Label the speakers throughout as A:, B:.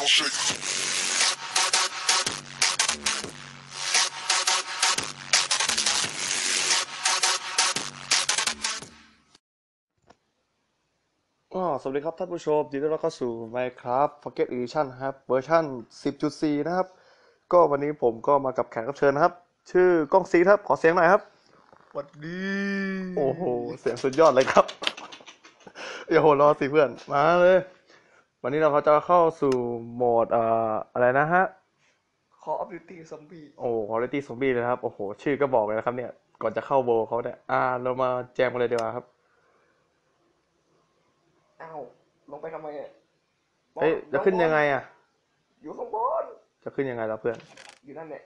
A: down shake.
B: ก็สวัสดีครับท่านผู้ชมยินดีต้อนรับเข้าสู่ Minecraft Pocket Edition ครับเวอร์ชัน10.4 นะครับ ก็วันนี้ผมก็มากับแขกรับเชิญนะครับ ชื่อกล้องซีครับ ขอเสียงหน่อยครับ
C: สวัสดี
B: โอ้โห เสียงสุดยอดเลยครับอย่าโหรอสิเพื่อน มาเลย วันนี้เราก็จะเข้าสู่โหมดเอ่ออะไรนะฮะ
C: ขออัปเดตซอมบี้
B: โอ้ Quality Zombie เลยนะครับ โอ้โห ชื่อก็บอกเลยนะครับเนี่ย ก่อนจะเข้าโบเขาเนี่ย อ่า เรามาแจมกันเลยดีกว่าครับ
C: อ้าวลงไปทำไมอะ
B: เฮ้ย จะขึ้นยังไงอะ
C: อยู่ข้างบน
B: จะขึ้นยังไงล่ะเพื่อน
C: อยู่นั่นแหละ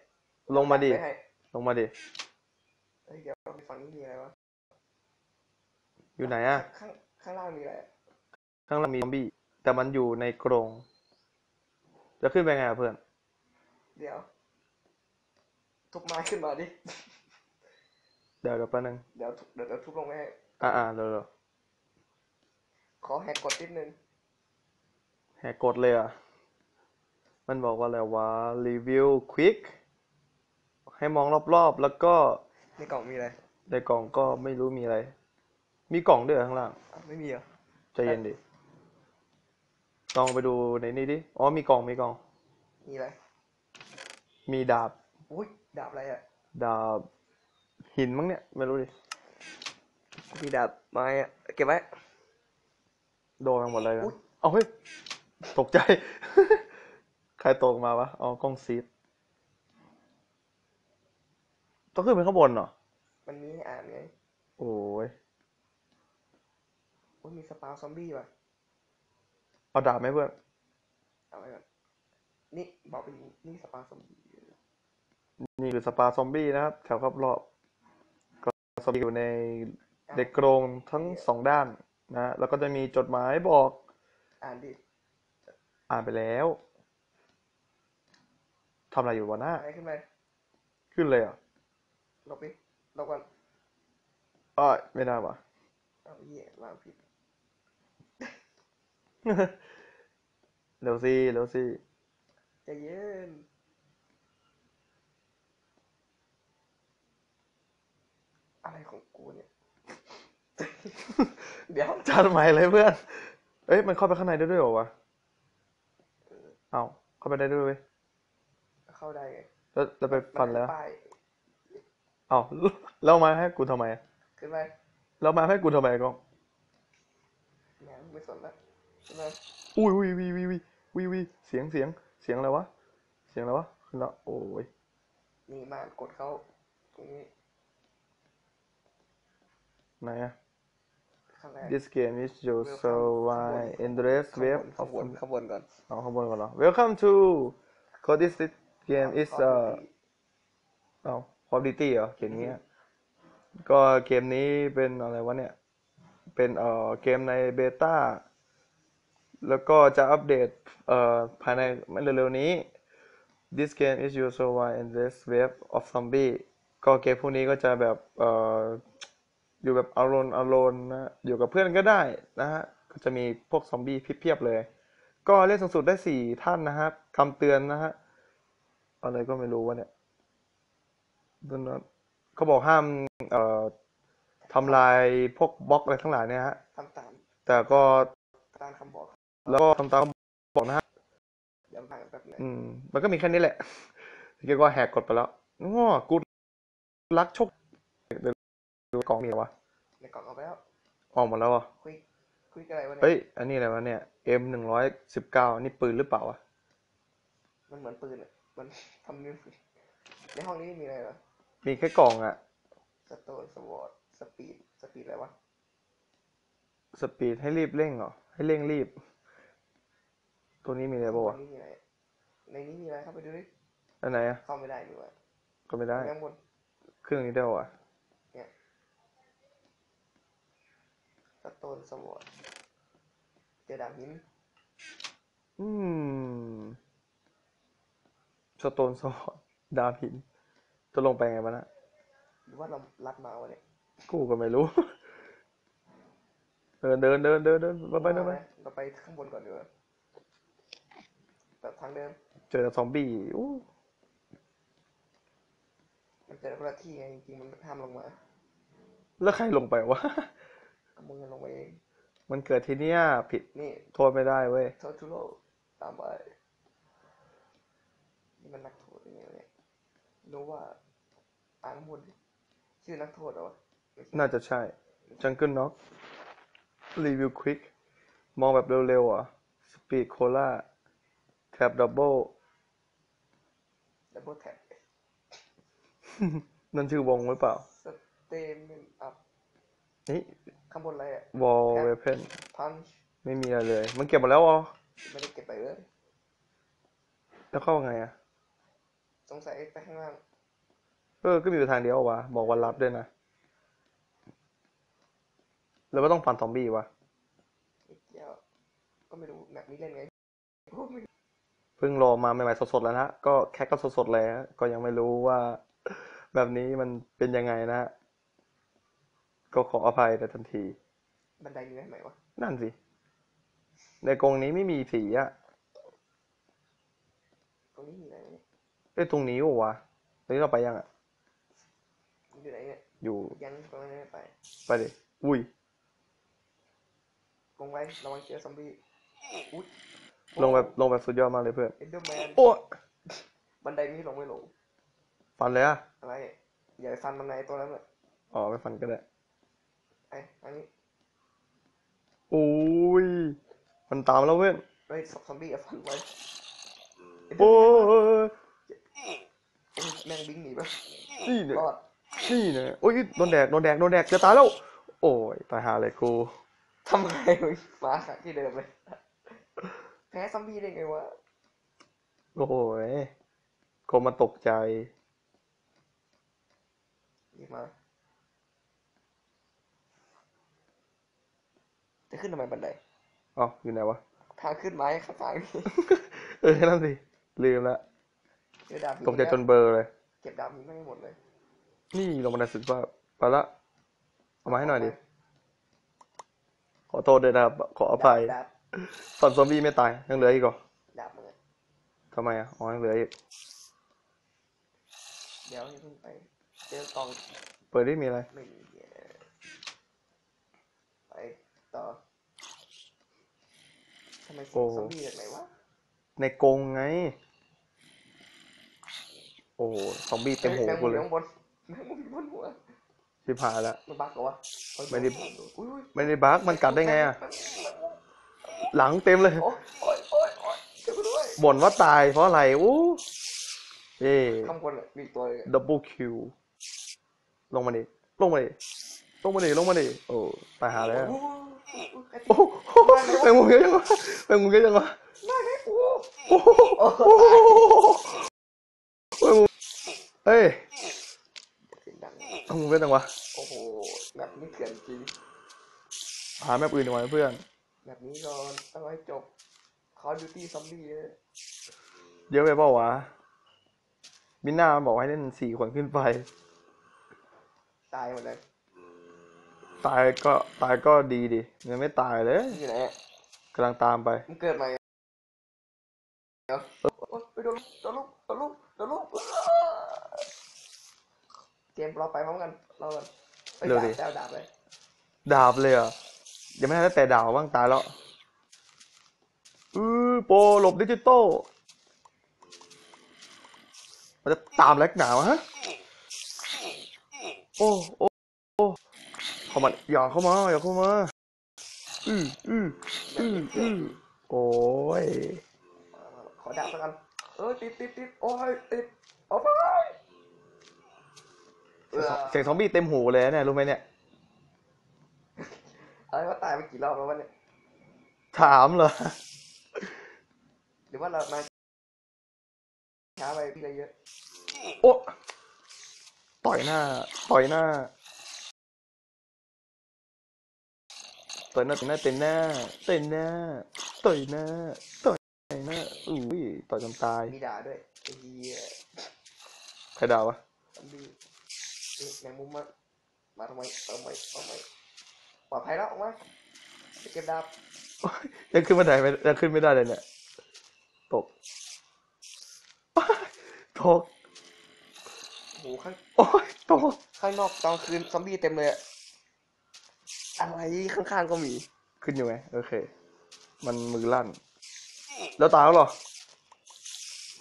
B: ลงมาดิ
C: ไปให้
B: ลงมาดิ
C: เฮ้ยเดี๋ยวไปฝั่งนี้มีอะไรวะ
B: อยู่ไหนอะ
C: ข้างข้างล่างมีอะไรอะ
B: ข้างล่างมีซอมบี้ แต่มันอยู่ในกรง จะขึ้นไปไงอะเพื่อน
C: เดี๋ยว ทุบไม้ขึ้นมาดิ
B: เดี๋ยวเดี๋ยวแป๊บนึง
C: เดี๋ยวทุบเดี๋ยวเดี๋ยวทุบลงไปให้
B: อ่าอ่าเดี๋ยวเดี๋ยว
C: ขอแหกกดนิดนึง
B: แหกกดเลยอะ มันบอกว่าอะไรวะ รีวิวควิก ให้มองรอบๆ แล้วก็
C: ในกล่องมีอะไร
B: ในกล่องก็ไม่รู้มีอะไร มีกล่องด้วยเหรอข้างล่าง
C: อ้าวไม่มีเหรอ
B: ใจเย็นดิ ลองไปดูในนี้ดิ อ๋อมีกล่องมีกล่อง
C: มีอะไร
B: มีดาบ
C: อุ้ยดาบอะไรอะ
B: ดาบ หินมั้งเนี่ย ไม่รู้ดิ
C: มีดาบไม้อะเก็บไว้
B: โดนกันหมดเลยนะ
C: อุ๊ย
B: เอาเฮ้ย ตกใจ ใครตกมาวะ อ๋อกล้องซีดต้องขึ้นไปข้างบนเหรอ
C: มันมีให้อ่านไง
B: โอ้ย
C: อุ้ยมีสปาซอมบี้ว่ะ
B: เอาดาบไหมเพื่อน
C: เอาไว้ก่อนนี่บอกไปนี่นี่สปาซอมบี้
B: นี่คือสปาซอมบี้นะครับแถวรอบรอบก็ซอมบี้อยู่ในเด็กกรงทั้งสองด้านนะแล้วก็จะมีจดหมายบอก
C: อ่านดิ
B: อ่านไปแล้วทำอะไรอยู่วะหน้า
C: อะไรขึ้นไป
B: ขึ้นเลยเหรอะ
C: ลบไปลบก่อน
B: อ้อยไม่ได้วะ
C: เอาเหี้ยวางผิด
B: เร็วสิเร็วสิ
C: ใจเย็นอะไรของกูเนี่ย เดี๋ยว
B: จัดใหม่เลยเพื่อน เอ้ยมันเข้าไปข้างในได้ด้วยเหรอวะ เอาเข้าไปได้ด้วยเว้ย
C: เข้าได้ไง
B: แล้วแล้วไปฟันแล้ว
C: ป้าย
B: เอาแล้วมาให้กูทำไม
C: ขึ้นไป
B: แล้วมาให้กูทำไมก็
C: แหมไม่สนละขึ้นไป
B: อุ้ยอุ้ยวีวีวี วีวีเสียงเสียงเสียงอะไรวะ เสียงอะไรวะขึ้นแล้วโอ้ย
C: นี่มากดเข้าตรงนี้
B: ไหนอะ
C: ข้างแรก
B: This game is your
C: Welcome
B: so
C: ข้างบ
B: why
C: น
B: endless
C: ข้างบ
B: wave
C: นข้าง
B: of
C: บนข้างบนก่อน
B: เอาข้างบนก่อนเหรอ Welcome to c o this game is
C: ข้อ
B: uh
C: ดี
B: เอา Call of Duty เหรอเขียนอย่างเงี้ย ก็เกมนี้เป็นอะไรวะเนี่ย เป็นเอ่อเกมในเบต้า แล้วก็จะอัปเดตเอ่อภายในไม่เร็วๆนี้ This game is your so why endless wave of zombie ก็เกมพวกนี้ก็จะแบบเอ่ออยู่แบบอารอนอารอนนะอยู่กับเพื่อนก็ได้นะฮะก็จะมีพวกซอมบี้เพียบๆเลย ก็เล่นสูงสุดได้สี่ท่านนะครับคำเตือนนะฮะอะไรก็ไม่รู้วะเนี่ย Do not เขาบอกห้ามเอ่อทำลายพวกบล็อกอะไรทั้งหลายเนี่ยฮะ
C: ทำตาม
B: แต่ก็
C: ตามคำบอก
B: แล้วก็ทำตามคำบอกนะฮะ
C: เดี๋ยวผ่านแป๊บหนึง
B: อืม มันก็มีแค่นี้แหละเรียกว่าแหกกฎไปแล้วง้อกูรักโชคเดี๋ยวดูกล่องมีเหรอวะ
C: ในกล่องเอาไปแล้ว
B: ออกหมดแล้วอะ
C: คุยคุยกันอะไรวะเนี่ย
B: เฮ้ย อันนี้อะไรวะเนี่ย M หนึ่งร้อยสิบเก้านี่ปืนหรือเปล่าวะ
C: มันเหมือนปืนอะมันทำนิ้วในห้องนี้มีอะไรเหรอ
B: มีแค่กล่องอะ
C: สโตนสวอตสปีดสปีดอะไรวะ
B: สปีดให้รีบเร่งเหรอให้เร่งรีบ ตัวนี้มีอะไรบ้างวะ
C: ในนี้มีอะไรในนี้มีอะไรเข้าไปดูดิ
B: อันไหนอะ
C: เข้าไม่ได้นี่หว่า
B: ก็ไม่ได้
C: ข้างบน
B: เครื่องนี้ได้วะ
C: เนี่ยสโตนสวอตเจอดาบหิน
B: อืมสโตนซอดดาบหินจะลงไปไงวะนะ
C: หรือว่าเราลัดมาวะเนี่ย
B: กูก็ไม่รู้เดินเดินเดินเดินเดินไปไปเดินไป
C: เราไปข้างบนก่อนดีกว่า แบบทางเดิม
B: เจอแต่ซอมบี้อู้
C: มันเจอคนละที่ไงจริงๆมันห้ามลงมา
B: แล้วใครลงไปวะ
C: ก็มึงลงไปเอง
B: มันเกิดที่เนี้ยผิด
C: นี่
B: โทษไม่ได้เว้ย
C: โททูโร่ตามไปนี่มันนักโทษยังไงวะเนี่ยรู้ว่าอ่านข้างบนดิชื่อนักโทษเหรอวะไม่ใช่
B: น่าจะใช่ จังเกิลน็อกรีวิวควิกมองแบบเร็วๆอะ สปีดโคล่า แท็บดับเบิล
C: ดับเบิลแท็บ
B: นั่นชื่อวงหรือเปล่า
C: สเตมอัพ
B: นี่
C: ข้างบนอะไรอะ
B: วอลเวเพน
C: พันช์
B: ไม่มีอะไรเลย มันเก็บหมดแล้วอ๋อ
C: ไม่ได้เก็บไปเลย
B: แล้วเข้าไงอะ
C: สงสัยไปข้างล่าง
B: เออ ก็มีอยู่ทางเดียววะ บอกวันรับด้วยนะ แล้วก็ต้องฟันซอมบี้วะ
C: ไม่เกี่ยวก็ไม่รู้แมปนี้เล่นไงโอ้ไม่รู้
B: เพิ่งรอมาใหม่ๆสดๆแล้วนะก็แค่ก็สดๆเลยฮะก็ยังไม่รู้ว่าแบบนี้มันเป็นยังไงนะก็ขออภัยแต่ทันที
C: บันไดอยู่ไหนวะ
B: นั่นสิ ในกรงนี้ไม่มีสีอะ
C: ตรงนี้อยู่ไหนเนี่ย
B: เอ้ยตรงนี้วะวะตรงนี้เราไปยังอะ
C: อยู่ไหนเนี่ย
B: อยู่
C: ยังตรงนั้นไม่ไป
B: ไปดิอุ้ย
C: ลงไว้ระวังเจอซอมบี้อุ๊ย
B: ลงแบบลงแบบสุดยอดมากเลยเพื่อน
C: เอ็นเดอร์แมน
B: โอ้ย
C: บันไดนี้ลงไม่ลง
B: ฟันเลยอะ
C: อะไรอย่าไปฟันมันในตัวนั้นเลย
B: อ๋อไม่ฟันก็ได้
C: ไอ้อันนี้
B: โอ้ยมันตามแล้วเพื่อน
C: เฮ้ยซอมบี้อย่าฟันไว้
B: โอ้ย
C: เอ้ยแม่งบิงหนีปะ
B: นี่เนี่ย
C: รอด
B: นี่เนี่ยโอ้ยโดนแดกโดนแดกโดนแดกจะตายแล้ว โอ้ยตายหาเลยครู
C: ทำไมมึงมาค่ะที่เดิมเลยแพ้ซอมบี้ได้ไงวะ
B: โอ้ยคนมาตกใจ
C: หยิบมา จะขึ้นทำไมบันได
B: อ๋ออยู่ไหนวะ
C: ทางขึ้นไม้ข้างทางนี่
B: เออ นั่นสิ ลืมละ
C: เจอดาบหิ
B: ตกใจจนเบลอเลย
C: เก็บดาบหินไม่หมดเลย
B: นี่ลงมาในสุดว่าไปละ เอามาให้หน่อยดิ ขอโทษด้วยนะครับ ขออภัย
C: ดาบ
B: ตอนซอมบี้ไม่ตาย ยังเหลืออีกเหรอ
C: ดาบมึงอะ
B: ทำไมอะ อ๋อ ยังเหลืออีก
C: เดี๋ยวอย่าเพิ่งไป เจอกล่อง
B: เปิดได้มีอะไร
C: ไม่มีเหี้ยไปต่อทำไมเสียงซอมบี้จากไหนวะ
B: ในกรงไง โอ้โหซอมบี้เต็มหัว
C: แมง
B: กู
C: มุมอ
B: เลย
C: ยู่ข้างบนแมงมุมอยู่บนหัว
B: ชิบหายละ
C: มันบักเหรอวะเอา
B: ไม่ได้
C: อุ้ยอุ้ย
B: ไม่ได้บักมันกัดได้ไงอะ หลังเต็มเลย
C: โอ๊ยโอ๊ยโอ๊ยโอ๊ยช่วยกูด้วย
B: บ่นว่าตายเพราะอะไรอู้เย่
C: ข้างบนอะมีอีกตัวเลย
B: ดับเบิลคิวลงมาดิลงมาดิลงมาดิลงมาดิโอ้ตายหาแล้ว
C: โอ้โหใคร
B: โอ้โหแมงมุมเยอะจังวะแมงมุมเยอะจังวะ
C: ได้ไหมโอ้
B: โอ้โหโอ้โหแมงมุมเฮ้ย
C: เสียงดัง
B: แมงมุมเยอะจังวะ
C: โอ้โหแบบนี้เถื่อนจริง
B: หาแมปอื่นดีกว่าเพื่อน
C: แบบนี้ก่อนเอาไว้จบ Call of Duty Zombie เลย
B: เยอะไปเปล่าวะมิน่ามันบอกให้เล่นสี่คนขึ้นไป
C: ตายหมดเลย
B: ตายก็ตายก็ดีดิยังไม่ตายเลย
C: อยู่ไหนอะ
B: กำลังตามไป
C: มึงเกิดใหม่เดี๋ยวโอ๊ยไปโดนโดนลูกโดนลูกโดนลูกเกมเราไปพร้อมกันเรากันไป
B: เร็วดิ
C: ดาบดาบเลย
B: ดาบเลยเหรอะ ยังไม่ทันได้แต่ดาบบ้างตายแล้วอือโปรหลบดิจิตอลมันจะตามแลกหนาวะฮะ โอ้โอ้โอ้เข้ามาอย่าเข้ามาอย่าเข้ามาอืออืออืออือโอ้ย
C: ขอดาบสักอันเออติดติดติดโอ้ยติดโอ้ยเออ
B: เสียงซอมบี้เต็มหูเลยนะเนี่ยรู้ไหมเนี่ย
C: อะไรว่าตายไปกี่รอบแล้ววะเนี่ย
B: ถามเหรอ
C: หรือว่าเรามาช้าไปพี่อะไรเยอะ
B: โอ้ต่อยหน้า ต่อยหน้า ต่อยหน้าต่อยหน้าเต็มหน้าเต็มหน้า ต่อยหน้า ต่อยหน้าอุ้ยต่อยจนตาย
C: มีด่าด้วยไอ้เหี้ย
B: ใครด่าวะ
C: ซอมบี้เอ๊ะแมงมุมมามาทำไมทำไมทำไม ปลอดภัยแล้วออกมาไปเก็บดาบ
B: ยังขึ้นไม่ได้ไม่ยังขึ้นไม่ได้เลยเนี่ยตตกตก
C: โอ้โหข้าง
B: โอ้ยตก
C: ข้างนอกตอนคืนซอมบี้เต็มเลยอะอะไรข้างๆก็มี
B: ขึ้นอยู่ไงโอเค มันมือลั่น แล้วตามแล้วเหรอ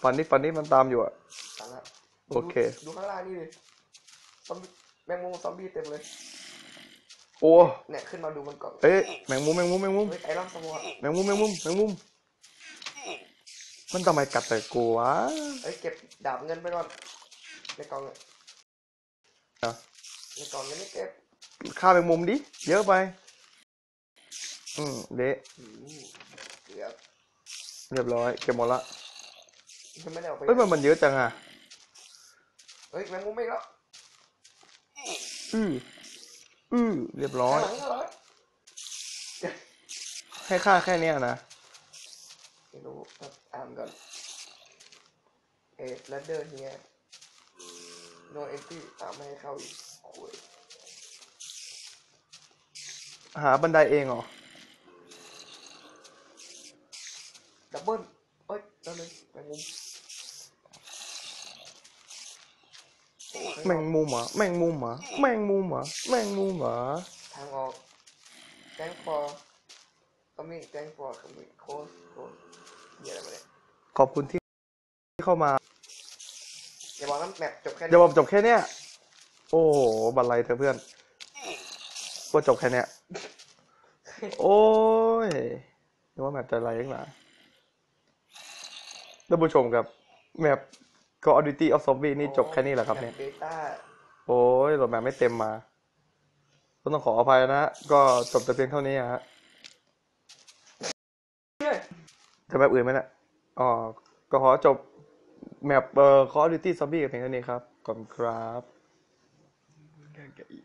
B: ฟันนี่ฟันนี่มันตามอยู่อะ
C: ตังละ
B: โอเค
C: ดูดูข้างล่างนี่ดิซอมบี้แมงมุมซอมบี้เต็มเลย
B: โอ้
C: เนี่ยขึ้นมาดูมันก่อน
B: เอ๊ะแมงมุมแมงมุมแมงมุม
C: เฮ้ยไอ้ร่างสมอง
B: แมงมุมแมงมุมแมงมุม มันทำไมกัดแต่กูวะ
C: เฮ้ยเก็บดาบเงินไปก่อนในกล่องอะ
B: อะ
C: ในกล่องยังไม่เก็บ
B: ฆ่าแมงมุมดิเยอะไป อืมเละ
C: อืมเกือบ
B: เรียบร้อยเก็บหมดละ
C: ยังไม่ได้เอาไป
B: เฮ้ยมันมันเยอะจังอะ
C: เฮ้ยแมงมุมไม่แล้ว
B: อือ อือเรียบร้อย
C: ข้างหลังข้างหลัง
B: ให้ค่าแค่เนี้ยนะ
C: ไม่รู้ครับอ่านก่อนเอ็ดลัดเดอร์เฮีย no entry อ่าไม่ให้เข้าอีกโอ้ย
B: หาบันไดเองเหรอ
C: ดับเบิ้ลเอ้ยนั่นเลยแมงมุมโอ้ย
B: แมงมุมเหรอแมงมุมเหรอแมงมุมเหรอแมงมุมเหรอ
C: ทางออกแกงฟอร์ก็มีแกงฟอร์ก็มีโค้ดโค้ดเหี้ยอะไรมาเนี่ย
B: ขอบคุณที่ที่เข้ามา
C: อย่าบอกน้ำแมปจบแค่
B: อย่าบอกจบแค่เนี้ยโอ้โหบันไลเธอเพื่อนว่าจบแค่เนี้ยโอ้ยนึกว่าแมปจะอะไรยังไงท่านผู้ชมครับแมป Call of Duty of Zombie นี่จบแค่นี้แหละครับเนี่ย
C: เบต้า
B: โอ้ยโหลดแมปไม่เต็มมา ก็ต้องขออภัยนะฮะ ก็จบแต่เพียงเท่านี้อะฮะจะแมปอื่นไหมเนี่ยอ๋อ ก็ขอจบแมปเอ่อ Call of Duty Zombie กับเพียงเท่านี้ครับขอบคุณครับ
C: อีก